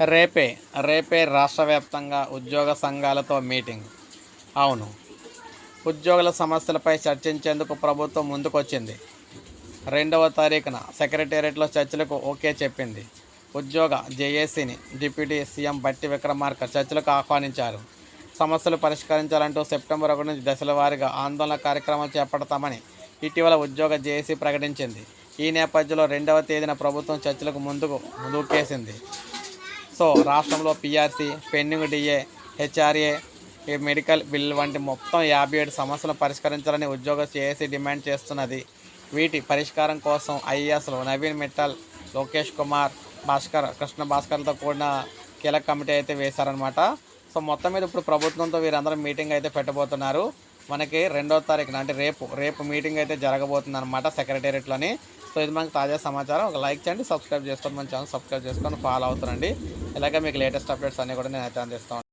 రేపే రేపే రాష్ట్ర వ్యాప్తంగా ఉద్యోగ సంఘాలతో మీటింగ్. అవును. ఉద్యోగుల సమస్యలపై చర్చించేందుకు ప్రభుత్వం ముందుకొచ్చింది. రెండవ తారీఖున సెక్రటేరియట్లో చర్చలకు ఓకే చెప్పింది. ఉద్యోగ జేఏసీని డిప్యూటీ సీఎం బట్టి విక్రమార్క చర్చలకు ఆహ్వానించారు. సమస్యలు పరిష్కరించాలంటూ సెప్టెంబర్ ఒకటి నుంచి దశల వారీగా ఆందోళన కార్యక్రమాలు చేపడతామని ఇటీవల ఉద్యోగ జేఏసీ ప్రకటించింది. ఈ నేపథ్యంలో రెండవ తేదీన ప్రభుత్వం చర్చలకు ముందుకు దూకేసింది. సో రాష్ట్రంలో పిఆర్సీ పెండింగ్ డిఏ హెచ్ఆర్ఏ ఈ మెడికల్ బిల్ వంటి మొత్తం యాభై ఏడు సమస్యలను పరిష్కరించాలని ఉద్యోగ చేసి డిమాండ్ చేస్తున్నది. వీటి పరిష్కారం కోసం ఐఏఎస్లు నవీన్ మిట్టల్ లోకేష్ కుమార్ భాస్కర్ కృష్ణ భాస్కర్లతో కూడిన కీలక కమిటీ అయితే వేశారనమాట సో మొత్తం మీద ఇప్పుడు ప్రభుత్వంతో వీరందరూ మీటింగ్ అయితే పెట్టబోతున్నారు. మనకి రెండో తారీఖున అంటే రేపు రేపు మీటింగ్ అయితే జరగబోతుంది అనమాట సెక్రటేరియట్లోని. సో ఇది మనకి తాజా సమాచారం. ఒక లైక్ చేయండి సబ్స్క్రైబ్ చేసుకొని మన ఛానల్ సబ్స్క్రైబ్ చేసుకొని ఫాలో అవుతారండి. ఇలాగే మీకు లేటెస్ట్ అప్డేట్స్ అన్నీ కూడా నేను అయితే అందిస్తాను.